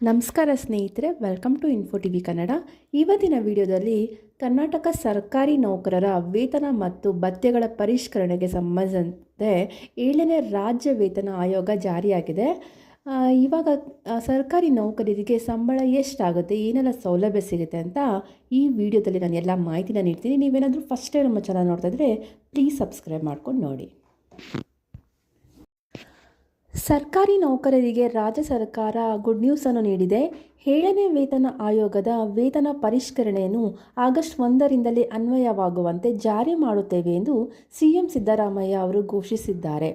ನಮಸ್ಕಾರ ಸ್ನೇಹಿತರೆ welcome to info T V Kannada ಇವತ್ತಿನ ವಿಡಿಯೋದಲ್ಲಿ ಕರ್ನಾಟಕ ಸರ್ಕಾರಿ ನೌಕರರ ವೇತನ ಮತ್ತು ಭತ್ಯೆಗಳ ಪರಿಷ್ಕರಣೆಗೆ ಸಂಬಂಧಿಸಿದಂತೆ ಏಳನೇ ರಾಜ್ಯ ವೇತನ ಆಯೋಗ ಜಾರಿಯಾಗಿದೆ. ಇವಾಗ ಸರ್ಕಾರಿ ನೌಕರರಿಗೆ ಸಂಬಳ ಎಷ್ಟಾಗುತ್ತೆ, ಏನೆಲ್ಲ ಸೌಲಭ್ಯ ಸಿಗುತ್ತೆ ಅಂತ ಈ ವಿಡಿಯೋದಲ್ಲಿ ನಾನು ಎಲ್ಲ ಮಾಹಿತಿನ ನೀಡ್ತೀನಿ. ನೀವೇನಾದರೂ ಫಸ್ಟ್ ಟೈಮ್ ನಮ್ಮ ಚಾನಲ್ ನೋಡ್ತಾ ಇದ್ದರೆ ಪ್ಲೀಸ್ ಸಬ್ಸ್ಕ್ರೈಬ್ ಮಾಡ್ಕೊಂಡು ನೋಡಿ. ಸರ್ಕಾರಿ ನೌಕರರಿಗೆ ರಾಜ್ಯ ಸರ್ಕಾರ ಗುಡ್ ನ್ಯೂಸ್ ಅನ್ನು ನೀಡಿದೆ. ಏಳನೇ ವೇತನ ಆಯೋಗದ ವೇತನ ಪರಿಷ್ಕರಣೆಯನ್ನು ಆಗಸ್ಟ್ ಒಂದರಿಂದಲೇ ಅನ್ವಯವಾಗುವಂತೆ ಜಾರಿ ಮಾಡುತ್ತೇವೆ ಎಂದು ಸಿಎಂ ಸಿದ್ದರಾಮಯ್ಯ ಅವರು ಘೋಷಿಸಿದ್ದಾರೆ.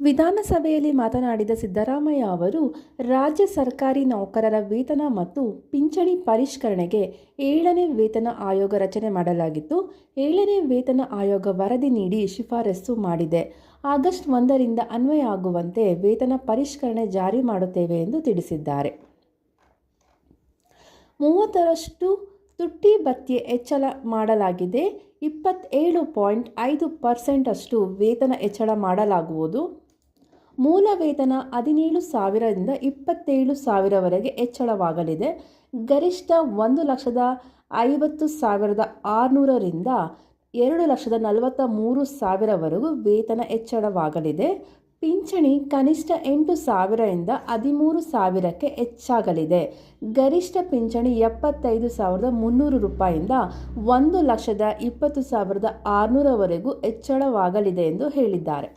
ವಿಧಾನಸಭೆಯಲ್ಲಿ ಮಾತನಾಡಿದ ಸಿದ್ದರಾಮಯ್ಯ ಅವರು, ರಾಜ್ಯ ಸರ್ಕಾರಿ ನೌಕರರ ವೇತನ ಮತ್ತು ಪಿಂಚಣಿ ಪರಿಷ್ಕರಣೆಗೆ ಏಳನೇ ವೇತನ ಆಯೋಗ ರಚನೆ ಮಾಡಲಾಗಿತ್ತು. ಏಳನೇ ವೇತನ ಆಯೋಗ ವರದಿ ನೀಡಿ ಶಿಫಾರಸು ಮಾಡಿದೆ. ಆಗಸ್ಟ್ ಒಂದರಿಂದ ಅನ್ವಯ ಆಗುವಂತೆ ವೇತನ ಪರಿಷ್ಕರಣೆ ಜಾರಿ ಮಾಡುತ್ತೇವೆ ಎಂದು ತಿಳಿಸಿದ್ದಾರೆ. ಮೂವತ್ತರಷ್ಟು ತುಟ್ಟಿ ಭತ್ಯೆ ಹೆಚ್ಚಳ ಮಾಡಲಾಗಿದೆ. ಇಪ್ಪತ್ತೇಳು ಪಾಯಿಂಟ್ ಐದು ಪರ್ಸೆಂಟಷ್ಟು ವೇತನ ಹೆಚ್ಚಳ ಮಾಡಲಾಗುವುದು. ಮೂಲ ವೇತನ ಹದಿನೇಳು ಸಾವಿರದಿಂದ ಇಪ್ಪತ್ತೇಳು ಸಾವಿರವರೆಗೆ ಹೆಚ್ಚಳವಾಗಲಿದೆ. ಗರಿಷ್ಠ ಒಂದು ಲಕ್ಷದ ಐವತ್ತು ಸಾವಿರದ ಆರುನೂರರಿಂದ ಎರಡು ಲಕ್ಷದ ನಲವತ್ತ ಮೂರು ಸಾವಿರವರೆಗೂ ವೇತನ ಹೆಚ್ಚಳವಾಗಲಿದೆ. ಪಿಂಚಣಿ ಕನಿಷ್ಠ ಎಂಟು ಸಾವಿರದಿಂದ ಹದಿಮೂರು ಸಾವಿರಕ್ಕೆ ಹೆಚ್ಚಾಗಲಿದೆ. ಗರಿಷ್ಠ ಪಿಂಚಣಿ ಎಪ್ಪತ್ತೈದು ಸಾವಿರದ ಮುನ್ನೂರು ರೂಪಾಯಿಂದ ಒಂದು ಲಕ್ಷದ ಇಪ್ಪತ್ತು ಸಾವಿರದ ಆರುನೂರವರೆಗೂ ಹೆಚ್ಚಳವಾಗಲಿದೆ ಎಂದು ಹೇಳಿದ್ದಾರೆ.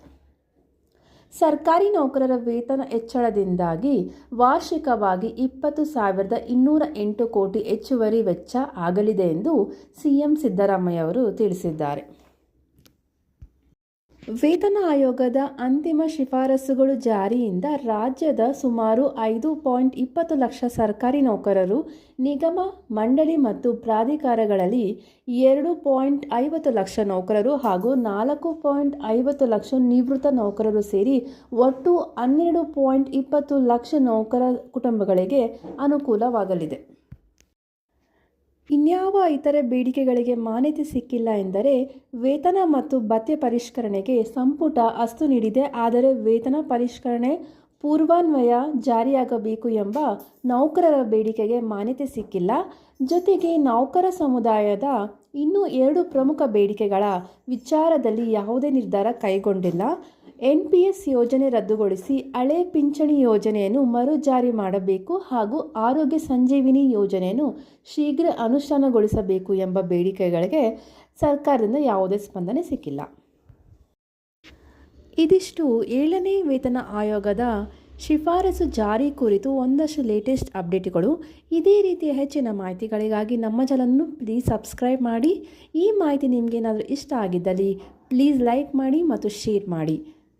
ಸರ್ಕಾರಿ ನೌಕರರ ವೇತನ ಹೆಚ್ಚಳದಿಂದಾಗಿ ವಾರ್ಷಿಕವಾಗಿ ಇಪ್ಪತ್ತು ಸಾವಿರದ ಇನ್ನೂರ ಎಂಟು ಕೋಟಿ ಹೆಚ್ಚುವರಿ ವೆಚ್ಚ ಆಗಲಿದೆ ಎಂದು ಸಿಎಂ ಸಿದ್ದರಾಮಯ್ಯ ಅವರು ತಿಳಿಸಿದ್ದಾರೆ. ವೇತನ ಆಯೋಗದ ಅಂತಿಮ ಶಿಫಾರಸುಗಳು ಜಾರಿಯಿಂದ ರಾಜ್ಯದ ಸುಮಾರು ಐದು ಪಾಯಿಂಟ್ ಇಪ್ಪತ್ತು ಲಕ್ಷ ಸರ್ಕಾರಿ ನೌಕರರು ನಿಗಮ, ಮಂಡಳಿ ಮತ್ತು ಪ್ರಾಧಿಕಾರಗಳಲ್ಲಿ ಎರಡು ಪಾಯಿಂಟ್ ಐವತ್ತು ಲಕ್ಷ ನೌಕರರು ಹಾಗೂ ನಾಲ್ಕು ಪಾಯಿಂಟ್ ಐವತ್ತು ಲಕ್ಷ ನಿವೃತ್ತ ನೌಕರರು ಸೇರಿ ಒಟ್ಟು ಹನ್ನೆರಡು ಪಾಯಿಂಟ್ ಇಪ್ಪತ್ತು ಲಕ್ಷ ನೌಕರ ಕುಟುಂಬಗಳಿಗೆ ಅನುಕೂಲವಾಗಲಿದೆ. ಇನ್ಯಾವ ಇತರೆ ಬೇಡಿಕೆಗಳಿಗೆ ಮಾನ್ಯತೆ ಸಿಕ್ಕಿಲ್ಲ ಎಂದರೆ ವೇತನ ಮತ್ತು ಭತ್ಯೆ ಪರಿಷ್ಕರಣೆಗೆ ಸಂಪುಟ ಅಸ್ತು ನೀಡಿದೆ. ಆದರೆ ವೇತನ ಪರಿಷ್ಕರಣೆ ಪೂರ್ವಾನ್ವಯ ಜಾರಿಯಾಗಬೇಕು ಎಂಬ ನೌಕರರ ಬೇಡಿಕೆಗೆ ಮಾನ್ಯತೆ ಸಿಕ್ಕಿಲ್ಲ. ಜೊತೆಗೆ ನೌಕರ ಸಮುದಾಯದ ಇನ್ನೂ ಎರಡು ಪ್ರಮುಖ ಬೇಡಿಕೆಗಳ ವಿಚಾರದಲ್ಲಿ ಯಾವುದೇ ನಿರ್ಧಾರ ಕೈಗೊಂಡಿಲ್ಲ. ಎನ್ ಪಿ ಎಸ್ ಯೋಜನೆ ರದ್ದುಗೊಳಿಸಿ ಹಳೆ ಪಿಂಚಣಿ ಯೋಜನೆಯನ್ನು ಮರು ಜಾರಿ ಮಾಡಬೇಕು ಹಾಗೂ ಆರೋಗ್ಯ ಸಂಜೀವಿನಿ ಯೋಜನೆಯನ್ನು ಶೀಘ್ರ ಅನುಷ್ಠಾನಗೊಳಿಸಬೇಕು ಎಂಬ ಬೇಡಿಕೆಗಳಿಗೆ ಸರ್ಕಾರದಿಂದ ಯಾವುದೇ ಸ್ಪಂದನೆ ಸಿಕ್ಕಿಲ್ಲ. ಇದಿಷ್ಟು ಏಳನೇ ವೇತನ ಆಯೋಗದ ಶಿಫಾರಸು ಜಾರಿ ಕುರಿತು ಒಂದಷ್ಟು ಲೇಟೆಸ್ಟ್ ಅಪ್ಡೇಟ್ಗಳು. ಇದೇ ರೀತಿಯ ಹೆಚ್ಚಿನ ಮಾಹಿತಿಗಳಿಗಾಗಿ ನಮ್ಮ ಚಾನಲನ್ನು ಪ್ಲೀಸ್ ಸಬ್ಸ್ಕ್ರೈಬ್ ಮಾಡಿ. ಈ ಮಾಹಿತಿ ನಿಮಗೇನಾದರೂ ಇಷ್ಟ ಆಗಿದ್ದಲ್ಲಿ ಪ್ಲೀಸ್ ಲೈಕ್ ಮಾಡಿ ಮತ್ತು ಶೇರ್ ಮಾಡಿ.